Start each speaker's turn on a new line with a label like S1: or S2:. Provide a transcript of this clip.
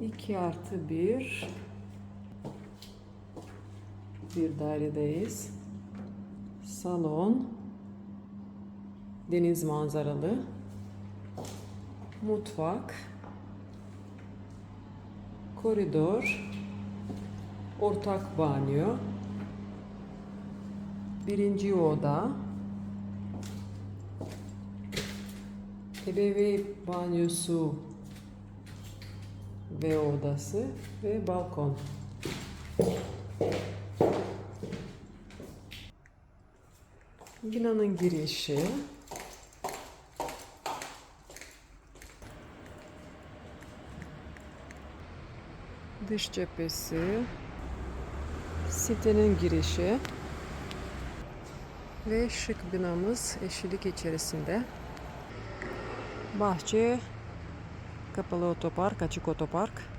S1: 2 artı 1 bir dairedeyiz. Salon. Deniz manzaralı. Mutfak. Koridor. Ortak banyo. Birinci oda. Ebeveyn banyosu ve odası ve balkon. Binanın girişi. Dış cephesi. Sitenin girişi. Ve şık binamız eşilik içerisinde. Bahçe, Палеотопарк, Чикотопарк.